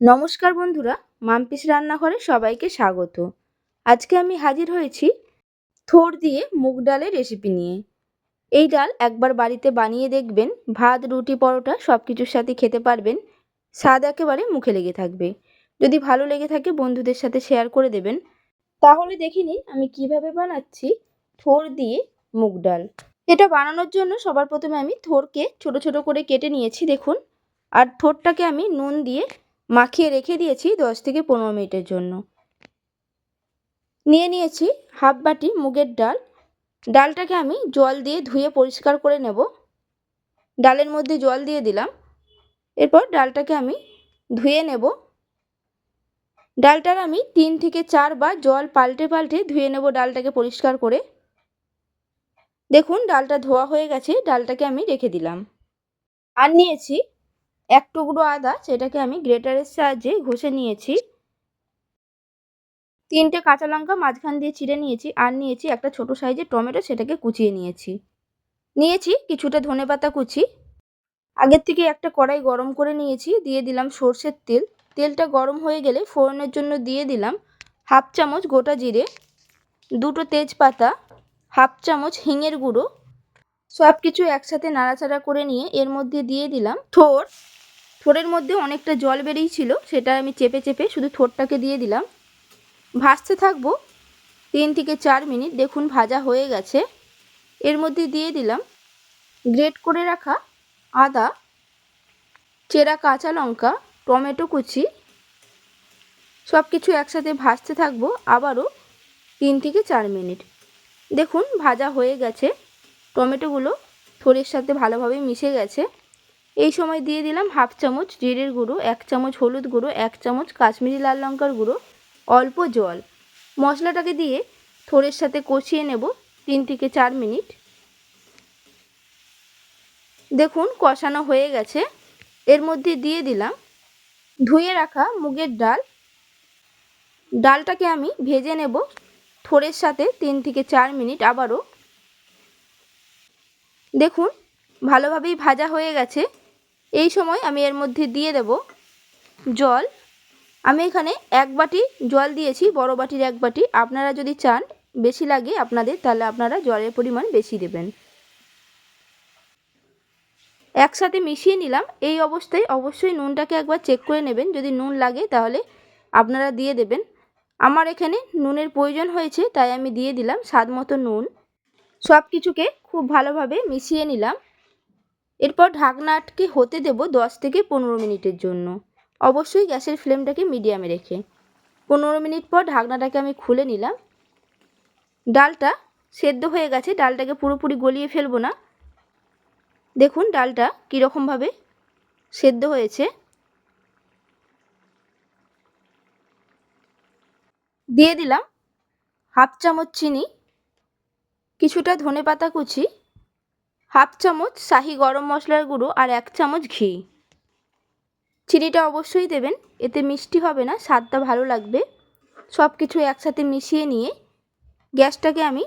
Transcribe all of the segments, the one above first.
নমস্কার বন্ধুরা, মাম্পিস রান্নাঘরে সবাইকে স্বাগত। আজকে আমি হাজির হয়েছি থোর দিয়ে মুগ ডালের রেসিপি নিয়ে। এই ডাল একবার বাড়িতে বানিয়ে দেখবেন, ভাত, রুটি, পরোটা সব কিছুর সাথে খেতে পারবেন, স্বাদ একেবারে মুখে লেগে থাকবে। যদি ভালো লেগে থাকে বন্ধুদের সাথে শেয়ার করে দেবেন, তাহলে দেখে নিন আমি কীভাবে বানাচ্ছি থোড় দিয়ে মুগ ডাল। এটা বানানোর জন্য সবার প্রথমে আমি থোরকে ছোট ছোট করে কেটে নিয়েছি, দেখুন। আর থোরটাকে আমি নুন দিয়ে মাখিয়ে রেখে দিয়েছি দশ থেকে পনেরো মিনিটের জন্য। নিয়ে নিয়েছি হাফ বাটি মুগের ডাল। ডালটাকে আমি জল দিয়ে ধুয়ে পরিষ্কার করে নেব। ডালের মধ্যে জল দিয়ে দিলাম। এরপর ডালটাকে আমি ধুয়ে নেব। ডালটার আমি তিন থেকে চারবার জল পাল্টে পাল্টে ধুয়ে নেব ডালটাকে পরিষ্কার করে। দেখুন, ডালটা ধোয়া হয়ে গেছে, ডালটাকে আমি রেখে দিলাম। আর নিয়েছি এক টুকরো আদা সেটাকে আমি গ্রেটারের সাহায্যে ঘষে নিয়েছি। তিনটে কাঁচা লঙ্কা মাঝখান দিয়ে চিড়ে নিয়েছি আর নিয়েছি একটা ছোট সাইজের টমেটো সেটাকে কুচিয়ে নিয়েছি। নিয়েছি কিছুটা ধনে পাতা কুচি। আগের থেকে একটা কড়াই গরম করে নিয়েছি, দিয়ে দিলাম সর্ষের তেল। তেলটা গরম হয়ে গেলে ফোড়নের জন্য দিয়ে দিলাম হাফ চামচ গোটা জিরে, দুটো তেজপাতা, হাফ চামচ হিঙের গুঁড়ো। সব কিছু একসাথে নাড়াচাড়া করে নিয়ে এর মধ্যে দিয়ে দিলাম থোর। থোড়ের মধ্যে অনেকটা জল বেরিয়েছিল সেটা আমি চেপে চেপে শুধু থোরটাকে দিয়ে দিলাম। ভাজতে থাকব তিন থেকে চার মিনিট, দেখুন ভাজা হয়ে গেছে। এর মধ্যে দিয়ে দিলাম গ্রেট করে রাখা আদা, চেরা কাঁচা লঙ্কা, টমেটো কুচি। সব কিছু একসাথে ভাজতে থাকব আবারও তিন থেকে চার মিনিট। দেখুন ভাজা হয়ে গেছে। টমেটোগুলো থোড়ের সাথে ভালোভাবে মিশে গেছে। এই সময় দিয়ে দিলাম হাফ চামচ জিরের গুঁড়ো, এক চামচ হলুদ গুঁড়ো, এক চামচ কাশ্মীরি লাল লঙ্কার গুঁড়ো, অল্প জল। মশলাটাকে দিয়ে থোড়ের সাথে কষিয়ে নেব তিন থেকে চার মিনিট। দেখুন কষানো হয়ে গেছে। এর মধ্যে দিয়ে দিলাম ধুয়ে রাখা মুগের ডাল। ডালটাকে আমি ভেজে নেব থোড়ের সাথে তিন থেকে চার মিনিট আবারও। দেখুন ভালোভাবেই ভাজা হয়ে গেছে। এই সময় আমি এর মধ্যে দিয়ে দেব জল। আমি এখানে এক বাটি জল দিয়েছি, বড় বাটির এক বাটি। আপনারা যদি চান বেশি লাগে আপনাদের, তাহলে আপনারা জলের পরিমাণ বেশি দেবেন। একসাথে মিশিয়ে নিলাম। এই অবস্থায় অবশ্যই নুনটাকে একবার চেক করে নেবেন। যদি নুন লাগে, তাহলে আপনারা দিয়ে দেবেন। আমার এখানে নুনের প্রয়োজন হয়েছে, তাই আমি দিয়ে দিলাম স্বাদ মতো নুন। সব কিছুকে খুব ভালোভাবে মিশিয়ে নিলাম। এরপর ঢাকনা আটকে হতে দেব দশ থেকে পনেরো মিনিটের জন্য। অবশ্যই গ্যাসের ফ্লেমটাকে মিডিয়ামে রেখে। পনেরো মিনিট পর ঢাকনাটাকে আমি খুলে নিলাম। ডালটা সেদ্ধ হয়ে গেছে। ডালটাকে পুরোপুরি গলিয়ে ফেলব না। দেখুন ডালটা কীরকমভাবে সেদ্ধ হয়েছে। দিয়ে দিলাম হাফ চামচ চিনি, কিছুটা ধনে পাতা কুচি হাফ চামচ শাহি গরম মশলার গুঁড়ো আর এক চামচ ঘি। চিনিটা অবশ্যই দেবেন, এতে মিষ্টি হবে না, স্বাদটা ভালো লাগবে। সব কিছু একসাথে মিশিয়ে নিয়ে গ্যাসটাকে আমি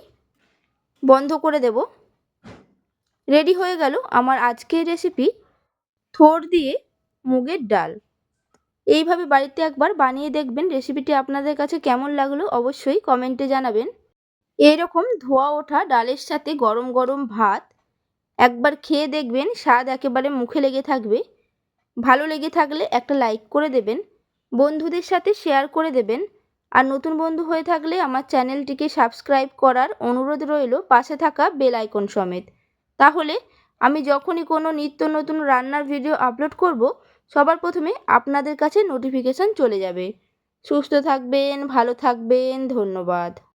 বন্ধ করে দেব। রেডি হয়ে গেল আমার আজকের রেসিপি থোর দিয়ে মুগের ডাল। এইভাবে বাড়িতে একবার বানিয়ে দেখবেন রেসিপিটি আপনাদের কাছে কেমন লাগল অবশ্যই কমেন্টে জানাবেন। এইরকম ধোয়া ওঠা ডালের সাথে গরম গরম ভাত একবার খেয়ে দেখবেন স্বাদ একেবারে মুখে লেগে থাকবে। ভালো লেগে থাকলে একটা লাইক করে দেবেন, বন্ধুদের সাথে শেয়ার করে দেবেন। আর নতুন বন্ধু হয়ে থাকলে আমার চ্যানেলটিকে সাবস্ক্রাইব করার অনুরোধ রইল পাশে থাকা বেল আইকন সমেত। তাহলে আমি যখনই কোনো নিত্য নতুন রান্নার ভিডিও আপলোড করব, সবার প্রথমে আপনাদের কাছে নোটিফিকেশান চলে যাবে। সুস্থ থাকবেন, ভালো থাকবেন, ধন্যবাদ।